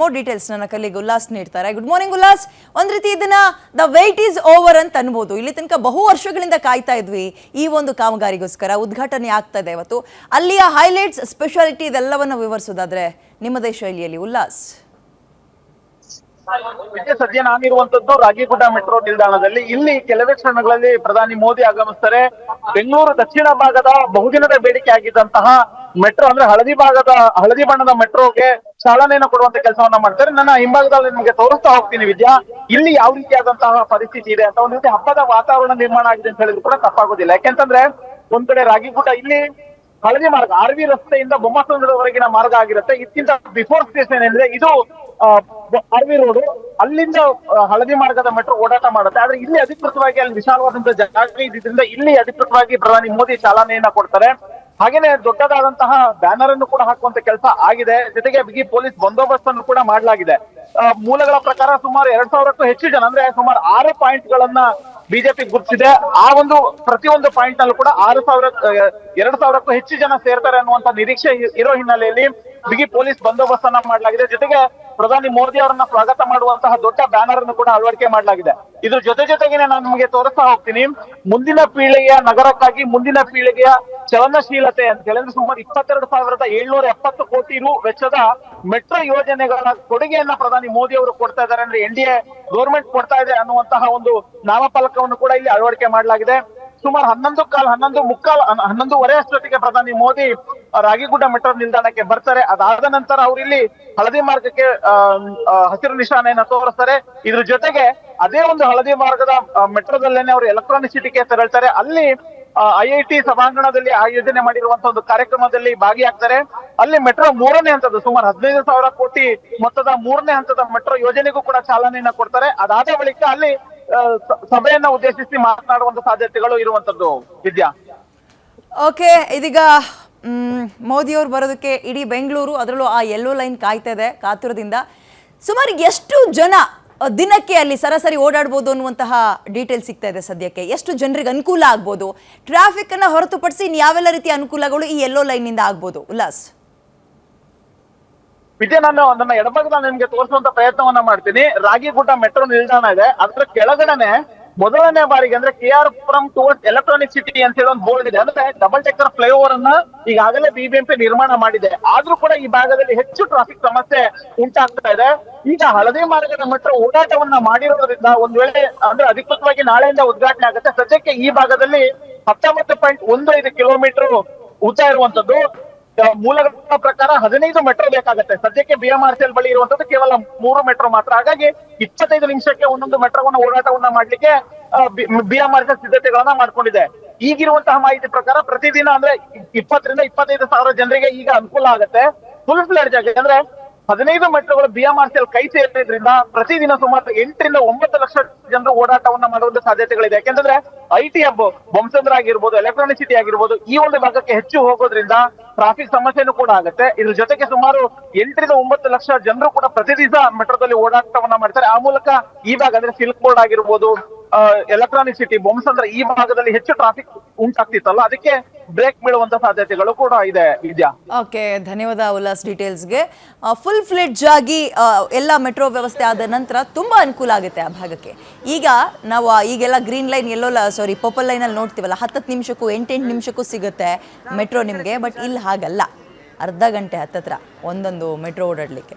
More details ನನ್ನ ಕಲಿಗೆ ಉಲ್ಲಾಸ್ ನೀಡ್ತಾರೆ. Good morning Ullas. ಒಂದ್ ರೀತಿ ಇದನ್ನ ದ ವೆಯ್ಟ್ ಈಸ್ ಓವರ್ ಅಂತ ಅನ್ಬೋದು. ಇಲ್ಲಿ ತನಕ ಬಹು ವರ್ಷಗಳಿಂದ ಕಾಯ್ತಾ ಇದ್ವಿ ಈ ಒಂದು ಕಾಮಗಾರಿಗೋಸ್ಕರ. ಉದ್ಘಾಟನೆ ಆಗ್ತಾ ಇದೆ ಇವತ್ತು. ಅಲ್ಲಿಯ ಹೈಲೈಟ್ಸ್ ಸ್ಪೆಷಾಲಿಟಿ ಇದೆಲ್ಲವನ್ನ ವಿವರಿಸೋದಾದ್ರೆ ನಿಮ್ಮದೇ ಶೈಲಿಯಲ್ಲಿ, ಉಲ್ಲಾಸ್. ಸದ್ಯ ನಾನಿರುವಂತದ್ದು ರಾಗಿಗುಡ್ಡ ಮೆಟ್ರೋ ನಿಲ್ದಾಣದಲ್ಲಿ. ಇಲ್ಲಿ ಕೆಲವೇ ಕ್ಷಣಗಳಲ್ಲಿ ಪ್ರಧಾನಿ ಮೋದಿ ಆಗಮಿಸ್ತಾರೆ. ಬೆಂಗಳೂರು ದಕ್ಷಿಣ ಭಾಗದ ಬಹುದಿನದ ಬೇಡಿಕೆ ಆಗಿದ್ದಂತಹ ಮೆಟ್ರೋ ಅಂದ್ರೆ ಹಳದಿ ಭಾಗದ, ಹಳದಿ ಬಣ್ಣದ ಮೆಟ್ರೋಗೆ ಚಾಲನೆಯನ್ನು ಕೊಡುವಂತ ಕೆಲಸವನ್ನ ಮಾಡ್ತಾರೆ. ನನ್ನ ಹಿಂಭಾಗದಲ್ಲಿ ನಿಮಗೆ ತೋರಿಸ್ತಾ ಹೋಗ್ತೀನಿ ವಿದ್ಯಾ. ಇಲ್ಲಿ ಯಾವ ರೀತಿಯಾದಂತಹ ಪರಿಸ್ಥಿತಿ ಇದೆ ಅಂತ. ಒಂದು ರೀತಿ ಹಬ್ಬದ ವಾತಾವರಣ ನಿರ್ಮಾಣ ಆಗಿದೆ ಅಂತ ಹೇಳಿದ್ರು ಕೂಡ ತಪ್ಪಾಗೋದಿಲ್ಲ. ಯಾಕೆಂತಂದ್ರೆ ಒಂದ್ ಕಡೆ ರಾಗಿಗುಡ್ಡ ಇಲ್ಲಿ ಹಳದಿ ಮಾರ್ಗ, ಆರ್ ವಿ ರಸ್ತೆಯಿಂದ ಬೊಮ್ಮಸಂದ್ರವರೆಗಿನ ಮಾರ್ಗ ಆಗಿರುತ್ತೆ. ಇದಕ್ಕಿಂತ ಬಿಫೋರ್ ಸ್ಟೇಷನ್ ಏನಿದೆ, ಇದು ಆರ್ ವಿ ರೋಡ್. ಅಲ್ಲಿಂದ ಹಳದಿ ಮಾರ್ಗದ ಮೆಟ್ರೋ ಓಡಾಟ ಮಾಡುತ್ತೆ. ಆದ್ರೆ ಇಲ್ಲಿ ಅಧಿಕೃತವಾಗಿ ಅಲ್ಲಿ ವಿಶಾಲವಾದಂತಹ ಜಾಗ ಇದ್ರಿಂದ ಇಲ್ಲಿ ಅಧಿಕೃತವಾಗಿ ಪ್ರಧಾನಿ ಮೋದಿ ಚಾಲನೆಯನ್ನ ಕೊಡ್ತಾರೆ. ಹಾಗೇನೆ ದೊಡ್ಡದಾದಂತಹ ಬ್ಯಾನರ್ ಅನ್ನು ಕೂಡ ಹಾಕುವಂತ ಕೆಲಸ ಆಗಿದೆ. ಜೊತೆಗೆ ಬಿಗಿ ಪೊಲೀಸ್ ಬಂದೋಬಸ್ತ್ ಅನ್ನು ಕೂಡ ಮಾಡಲಾಗಿದೆ. ಮೂಲಗಳ ಪ್ರಕಾರ ಸುಮಾರು ಎರಡ್ ಸಾವಿರಕ್ಕೂ ಹೆಚ್ಚು ಜನ, ಅಂದ್ರೆ ಸುಮಾರು ಆರು ಪಾಯಿಂಟ್ ಗಳನ್ನ ಬಿಜೆಪಿ ಗುರುತಿಸಿದೆ. ಆ ಒಂದು, ಪ್ರತಿಯೊಂದು ಪಾಯಿಂಟ್ ನಲ್ಲೂ ಕೂಡ ಆರು ಸಾವಿರ ಎರಡು ಸಾವಿರಕ್ಕೂ ಹೆಚ್ಚು ಜನ ಸೇರ್ತಾರೆ ಅನ್ನುವಂತ ನಿರೀಕ್ಷೆ ಇರೋ ಹಿನ್ನೆಲೆಯಲ್ಲಿ ಬಿಗಿ ಪೊಲೀಸ್ ಬಂದೋಬಸ್ತ್ ಅನ್ನ ಮಾಡಲಾಗಿದೆ. ಜೊತೆಗೆ ಪ್ರಧಾನಿ ಮೋದಿ ಅವರನ್ನ ಸ್ವಾಗತ ಮಾಡುವಂತಹ ದೊಡ್ಡ ಬ್ಯಾನರ್ ಅನ್ನು ಕೂಡ ಅಳವಡಿಕೆ ಮಾಡಲಾಗಿದೆ. ಇದ್ರ ಜೊತೆ ಜೊತೆಗೆ ನಾನು ನಿಮಗೆ ತೋರಿಸ್ತಾ ಹೋಗ್ತೀನಿ. ಮುಂದಿನ ಪೀಳಿಗೆಯ ನಗರಕ್ಕಾಗಿ ಮುಂದಿನ ಪೀಳಿಗೆಯ ಚಲನಶೀಲತೆ ಅಂತ ಹೇಳಿದ್ರೆ ಸುಮಾರು ಇಪ್ಪತ್ತೆರಡು ಸಾವಿರದ ಏಳ್ನೂರ ಎಪ್ಪತ್ತು ಕೋಟಿ ರು ವೆಚ್ಚದ ಮೆಟ್ರೋ ಯೋಜನೆಗಳ ಕೊಡುಗೆಯನ್ನ ಪ್ರಧಾನಿ ಮೋದಿ ಅವರು ಕೊಡ್ತಾ ಇದ್ದಾರೆ. ಅಂದ್ರೆ ಎನ್ ಡಿ ಎ ಗೌರ್ಮೆಂಟ್ ಕೊಡ್ತಾ ಇದೆ ಅನ್ನುವಂತಹ ಒಂದು ನಾಮಫಲಕವನ್ನು ಕೂಡ ಇಲ್ಲಿ ಅಳವಡಿಕೆ ಮಾಡಲಾಗಿದೆ. ಸುಮಾರು ಹನ್ನೊಂದು ಕಾಲ್, ಹನ್ನೊಂದು ಮುಕ್ಕಾಲ್ ಹನ್ನ- ಹನ್ನೊಂದುವರೆ ಅಷ್ಟೊತ್ತಿಗೆ ಪ್ರಧಾನಿ ಮೋದಿ ರಾಗಿಗುಡ್ಡ ಮೆಟ್ರೋ ನಿಲ್ದಾಣಕ್ಕೆ ಬರ್ತಾರೆ. ಅದಾದ ನಂತರ ಅವ್ರು ಇಲ್ಲಿ ಹಳದಿ ಮಾರ್ಗಕ್ಕೆ ಹಸಿರು ನಿಶಾನೆಯನ್ನ ತೋರಿಸ್ತಾರೆ. ಇದ್ರ ಜೊತೆಗೆ ಅದೇ ಒಂದು ಹಳದಿ ಮಾರ್ಗದ ಮೆಟ್ರೋದಲ್ಲೇನೆ ಅವರು ಎಲೆಕ್ಟ್ರಾನಿಕ್ ಸಿಟಿಗೆ ತೆರಳ್ತಾರೆ. ಅಲ್ಲಿ ಐ ಐ ಟಿ ಸಭಾಂಗಣದಲ್ಲಿ ಆಯೋಜನೆ ಮಾಡಿರುವಂತಹ ಒಂದು ಕಾರ್ಯಕ್ರಮದಲ್ಲಿ ಭಾಗಿಯಾಗ್ತಾರೆ. ಅಲ್ಲಿ ಮೆಟ್ರೋ ಮೂರನೇ ಹಂತದ ಸುಮಾರು ಹದಿನೈದು ಸಾವಿರ ಕೋಟಿ ಮೊತ್ತದ ಮೂರನೇ ಹಂತದ ಮೆಟ್ರೋ ಯೋಜನೆಗೂ ಕೂಡ ಚಾಲನೆಯನ್ನ ಕೊಡ್ತಾರೆ. ಅದಾದ ಬಳಿಕ ಅಲ್ಲಿ ಸಭೆಯನ್ನ ಉದ್ದೇಶಿಸಿ ಮಾತನಾಡುವಂತ ಸಾಧ್ಯತೆಗಳು ಇರುವಂತದ್ದು, ವಿದ್ಯಾ. ಓಕೆ, ಇದೀಗ ಮೋದಿ ಅವರು ಬರೋದಕ್ಕೆ ಇಡೀ ಬೆಂಗಳೂರು, ಅದರಲ್ಲೂ ಆ ಯೆಲ್ಲೋ ಲೈನ್ ಕಾಯ್ತಾ ಇದೆ, ಕಾತುರದಿಂದ. ಸುಮಾರು ಎಷ್ಟು ಜನ ದಿನಕ್ಕೆ ಅಲ್ಲಿ ಸರಾಸರಿ ಓಡಾಡ್ಬೋದು ಅನ್ನುವಂತಹ ಡೀಟೇಲ್ ಸಿಗ್ತಾ ಇದೆ ಸದ್ಯಕ್ಕೆ. ಎಷ್ಟು ಜನರಿಗೆ ಅನುಕೂಲ ಆಗ್ಬೋದು? ಟ್ರಾಫಿಕ್ ಅನ್ನ ಹೊರತುಪಡಿಸಿ ಇನ್ನು ಯಾವೆಲ್ಲ ರೀತಿಯ ಅನುಕೂಲಗಳು ಈ ಯೆಲ್ಲೋ ಲೈನ್ನಿಂದ ಆಗ್ಬೋದು? ಉಲ್ಲಾಸ್. ವಿದ್ಯೆ ನಾನು ನನ್ನ ಎಡಭಾಗದ ನಿಮ್ಗೆ ತೋರಿಸುವಂತ ಪ್ರಯತ್ನವನ್ನ ಮಾಡ್ತೀನಿ. ರಾಗಿಗುಡ್ಡ ಮೆಟ್ರೋ ನಿಲ್ದಾಣ ಇದೆ. ಅದ್ರ ಕೆಳಗಡೆನೆ ಮೊದಲನೇ ಬಾರಿಗೆ ಅಂದ್ರೆ K R Puram towards electronic city ಅಂತ ಹೇಳಿ ಒಂದು ಬೋರ್ಡ್ ಇದೆ. ಅಂದ್ರೆ ಡಬಲ್ ಟೆಕ್ಕರ್ ಫ್ಲೈಓವರ್ ಅನ್ನ ಈಗಾಗಲೇ ಬಿಬಿಎಂಪಿ ನಿರ್ಮಾಣ ಮಾಡಿದೆ. ಆದ್ರೂ ಕೂಡ ಈ ಭಾಗದಲ್ಲಿ ಹೆಚ್ಚು ಟ್ರಾಫಿಕ್ ಸಮಸ್ಯೆ ಉಂಟಾಗ್ತಾ ಇದೆ. ಈಗ ಹಳದಿ ಮಾರ್ಗದ ಮೆಟ್ರೋ ಓಡಾಟವನ್ನ ಮಾಡಿರೋದ್ರಿಂದ ಒಂದ್ ವೇಳೆ ಅಂದ್ರೆ ಅಧಿಕೃತವಾಗಿ ನಾಳೆಯಿಂದ ಉದ್ಘಾಟನೆ ಆಗುತ್ತೆ. ಸದ್ಯಕ್ಕೆ ಈ ಭಾಗದಲ್ಲಿ ಹತ್ತೊಂಬತ್ತು ಪಾಯಿಂಟ್ ಒಂದು ಐದು ಕಿಲೋಮೀಟರ್ ಉದ್ದ ಇರುವಂತದ್ದು. ಮೂಲಗಳ ಪ್ರಕಾರ ಹದಿನೈದು ಮೆಟ್ರೋ ಬೇಕಾಗುತ್ತೆ. ಸದ್ಯಕ್ಕೆ B M R C L ಬಳಿ ಇರುವಂತದ್ದು ಕೇವಲ ಮೂರು ಮೆಟ್ರೋ ಮಾತ್ರ. ಹಾಗಾಗಿ ಇಪ್ಪತ್ತೈದು ನಿಮಿಷಕ್ಕೆ ಒಂದೊಂದು ಮೆಟ್ರೋವನ್ನ ಓಡಾಟವನ್ನ ಮಾಡ್ಲಿಕ್ಕೆ ಬಿ ಎಂ ಆರ್ ಸಿ ಸಿದ್ಧತೆಗಳನ್ನ ಮಾಡ್ಕೊಂಡಿದೆ. ಈಗಿರುವಂತಹ ಮಾಹಿತಿ ಪ್ರಕಾರ ಪ್ರತಿದಿನ ಅಂದ್ರೆ ಇಪ್ಪತ್ತರಿಂದ ಇಪ್ಪತ್ತೈದು ಸಾವಿರ ಜನರಿಗೆ ಈಗ ಅನುಕೂಲ ಆಗುತ್ತೆ. ಫುಲ್ ಫ್ಲೆಡ್ ಆಗಿದೆ ಅಂದ್ರೆ ಹದಿನೈದು ಮೆಟ್ರೋಗಳು B M R C L ಕೈ ಸೇರಿದ್ರಿಂದ ಪ್ರತಿದಿನ ಸುಮಾರು ಎಂಟರಿಂದ ಒಂಬತ್ತು ಲಕ್ಷ ಜನರು ಓಡಾಟವನ್ನ ಮಾಡುವಂತ ಸಾಧ್ಯತೆಗಳಿದೆ. ಯಾಕೆಂತಂದ್ರೆ ಐ ಟಿ ಹಬ್ ಬೊಮ್ಸಂದ್ರ ಆಗಿರ್ಬೋದು ಎಲೆಕ್ಟ್ರಾನಿಕ್ ಸಿಟಿ ಆಗಿರ್ಬೋದು, ಈ ಒಂದು ಭಾಗಕ್ಕೆ ಹೆಚ್ಚು ಹೋಗೋದ್ರಿಂದ ಟ್ರಾಫಿಕ್ ಸಮಸ್ಯೆನೂ ಕೂಡ ಆಗುತ್ತೆ. ಇದ್ರ ಜೊತೆಗೆ ಸುಮಾರು ಎಂಟರಿಂದ ಒಂಬತ್ತು ಲಕ್ಷ ಜನರು ಕೂಡ ಪ್ರತಿದಿನ ಮೆಟ್ರೋದಲ್ಲಿ ಓಡಾಟವನ್ನ ಮಾಡ್ತಾರೆ. ಆ ಮೂಲಕ ಈ ಭಾಗ ಅಂದ್ರೆ ಸಿಲ್ಕ್ ಬೋರ್ಡ್ ಆಗಿರ್ಬೋದು ಎಲೆಕ್ಟ್ರಾನಿಕ್ ಸಿಟಿ ಬೊಮ್ಸಂದ್ರ ಈ ಭಾಗದಲ್ಲಿ ಹೆಚ್ಚು ಟ್ರಾಫಿಕ್ ಉಂಟಾಗ್ತಿತ್ತಲ್ಲ, ಅದಕ್ಕೆ ಬ್ರೇಕ್ ಬೀಳುವಂತ ಸಾಧ್ಯತೆಗಳು ಕೂಡ ಇದೆ ವಿದ್ಯಾ. ಓಕೆ ಧನ್ಯವಾದ ಉಲ್ಲಾಸ್ ಡೀಟೇಲ್ಸ್ಗೆ ಫುಲ್ ಫ್ಲೆಡ್ಜ್ ಆಗಿ ಎಲ್ಲ ಮೆಟ್ರೋ ವ್ಯವಸ್ಥೆ ಆದ ನಂತರ ತುಂಬಾ ಅನುಕೂಲ ಆಗುತ್ತೆ ಆ ಭಾಗಕ್ಕೆ. ಈಗ ನಾವು ಆ ಈಗೆಲ್ಲ ಗ್ರೀನ್ ಲೈನ್ ಎಲ್ಲೋ ಸಾರಿ ಪರ್ಪಲ್ ಲೈನಲ್ಲಿ ನೋಡ್ತೀವಲ್ಲ ಹತ್ತತ್ತು ನಿಮಿಷಕ್ಕೂ ಎಂಟೆಂಟು ನಿಮಿಷಕ್ಕೂ ಸಿಗುತ್ತೆ ಮೆಟ್ರೋ ನಿಮಗೆ ಬಟ್ ಇಲ್ಲಿ ಹಾಗಲ್ಲ. ಅರ್ಧ ಗಂಟೆ ಹತ್ತತ್ರ ಒಂದೊಂದು ಮೆಟ್ರೋ ಓಡಾಡಲಿಕ್ಕೆ.